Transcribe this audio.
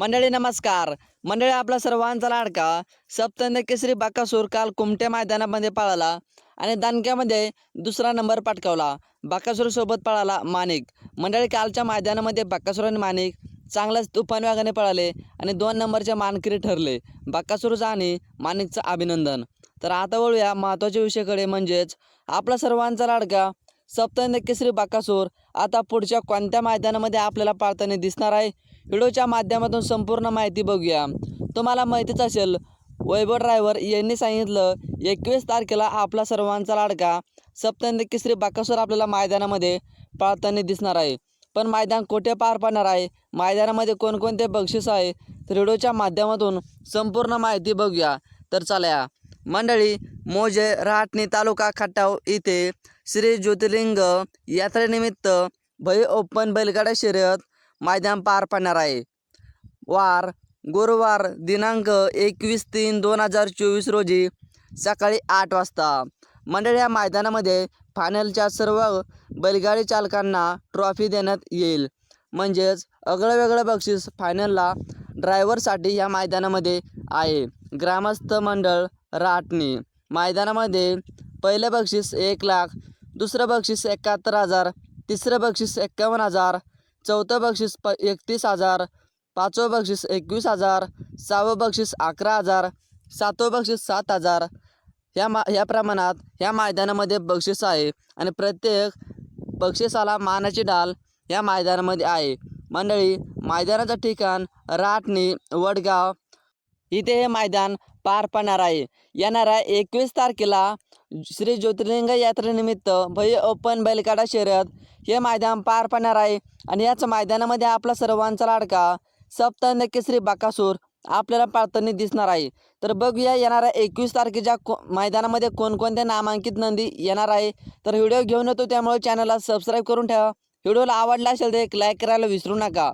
मंडळी नमस्कार. मंडळी आपला सर्वांचा लाडका सप्तंद केसरी बाकासूर काल कुमटे मैदानामध्ये पळाला आणि दानक्यामध्ये दुसरा नंबर पटकावला. बाकासूरसोबत पळाला माणिक. मंडळी कालच्या मैदानामध्ये बाकासूर आणि माणिक चांगलाच तुफान वेगाने पळाले आणि दोन नंबरचे मानकरी ठरले. बाकासूरचं आणि माणिकचं अभिनंदन. तर आता वळूया महत्त्वाच्या विषयाकडे म्हणजेच आपला सर्वांचा लाडका सप्तंद केसरी बाकासूर. आता पुढच्या कोणत्या मैदानामध्ये आपल्याला पाळताना दिसणार आहे? व्हिडिओच्या माध्यमातून संपूर्ण माहिती बघूया. तुम्हाला माहितीच असेल वैभव ड्रायव्हर यांनी सांगितलं एकवीस तारखेला आपला सर्वांचा लाडका सप्तंद केसरी बाकासूर आपल्याला मैदानामध्ये पाळताना दिसणार आहे. पण मैदान कोठे पार पडणार आहे? मैदानामध्ये कोणकोणते बक्षीस आहे? तर व्हिडिओच्या माध्यमातून संपूर्ण माहिती बघूया. तर चला मंडळी मोजे राहटणी तालुका खटाव इथे श्री ज्योतिर्लिंग यात्रेनिमित्त भय ओपन बैलगाडा शर्यत मैदान पार पडणार आहे. वार गुरुवार दिनांक एकवीस तीन दोन हजार चोवीस रोजी सकाळी आठ वाजता. मंडळ या मैदानामध्ये फायनलच्या सर्व बैलगाडी चालकांना ट्रॉफी देण्यात येईल. म्हणजेच अगळं वेगळं बक्षीस फायनलला ड्रायव्हरसाठी या मैदानामध्ये आहे. ग्रामस्थ मंडळ राटणी. मैदानामध्ये पहिलं बक्षीस एक लाख दुसरं बक्षीस एकाहत्तर हजार तिसरं बक्षीस एक्कावन्न हजार चौथं बक्षीस प एकतीस हजार पाचवं बक्षीस एकवीस हजार सहावं बक्षीस अकरा हजार सातवं बक्षीस सात हजार. ह्या मा ह्या प्रमाणात ह्या मैदानामध्ये बक्षीस आहे आणि प्रत्येक बक्षिसाला मानाची डाल या मैदानामध्ये आहे. मंडळी मैदानाचं ठिकाण राटणी वडगाव. इथे हे मैदान पार पडणार आहे. येणाऱ्या एकवीस तारखेला श्री ज्योतिर्लिंग यात्रेनिमित्त भय ओपन बैलगाडा शर्यत. हे मैदान पार पडणार आहे आणि याच मैदानामध्ये आपला सर्वांचा लाडका सप्तंद श्री बाकासूर आपल्याला पाळताना दिसणार आहे. तर बघूया येणाऱ्या एकवीस तारखेच्या को मैदानामध्ये कोणकोणत्या नामांकित नंदी येणार आहे. तर व्हिडिओ घेऊन येतो त्यामुळे चॅनलला सबस्क्राईब करून ठेवा. व्हिडिओला आवडला असेल तर एक लाईक करायला विसरू नका.